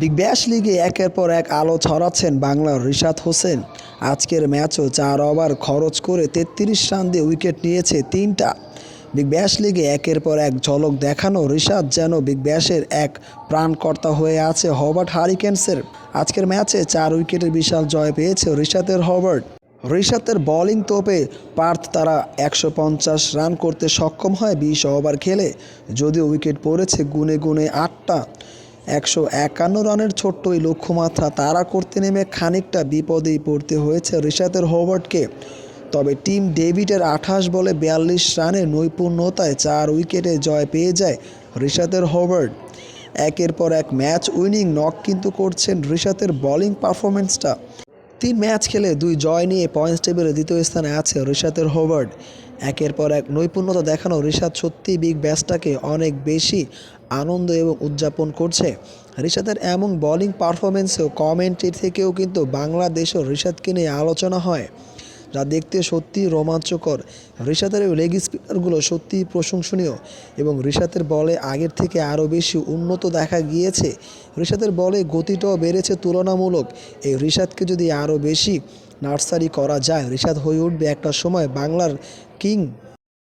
Big Bash লিগে একের পর এক আলো ছড়াচ্ছেন বাংলার রিশাদ হোসেন। আজকের ম্যাচও চার ওভার খরচ করে তেত্রিশ রান দিয়ে উইকেট নিয়েছে তিনটা। বিগ ব্যাশ লিগে একের পর এক ঝলক দেখানো রিশাদ যেন বিগ ব্যাশের এক প্রাণকর্তা হয়ে আছে হবার্ট হারিকেন্সের। আজকের ম্যাচে চার উইকেটের বিশাল জয় পেয়েছে রিশাদের হবার্ট। রিশাতের বোলিং তোপে পার্থ তারা একশো পঞ্চাশ রান করতে সক্ষম হয় বিশ ওভার খেলে, যদিও উইকেট পড়েছে গুনে গুনে আটটা। একশো একান্ন রানের ছোট্ট এই লক্ষ্যমাত্রা তারা করতে নেমে খানিকটা বিপদেই পড়তে হয়েছে রিশাতের হোবার্টকে। তবে টিম ডেভিডের আঠাশ বলে বিয়াল্লিশ রানের নৈপুণ্যতায় চার উইকেটে জয় পেয়ে যায় রিশাতের হোবার্ট। একের পর এক ম্যাচ উইনিং নক কিন্তু করছেন রিশাতের বোলিং পারফরমেন্সটা তিন ম্যাচ খেলে দুই জয় নিয়ে পয়েন্টস টেবিলে দ্বিতীয় স্থানে আছে রিশাতের হোবার্ট। একের পর এক নৈপুণ্যতা দেখানো রিশাদ সত্যি বিগ ব্যাসটাকে অনেক বেশি আনন্দ এবং উদযাপন করছে। রিশাদের এমন বোলিং পারফরমেন্সেও কমেন্টের থেকেও কিন্তু বাংলাদেশও রিশাদকে নিয়ে আলোচনা হয়। যা দেখতে সত্যিই রোমাঞ্চকর। এই লেগ স্পিনারগুলো সত্যিই প্রশংসনীয় এবং রিশাতের বলে আগের থেকে আরও বেশি উন্নত দেখা গিয়েছে। রিশাদের বলে গতিটাও বেড়েছে তুলনামূলক। এই রিশাদকে যদি আরও বেশি নার্সারি করা যায়, রিশাদ হয়ে উঠবে একটা সময় বাংলার কিং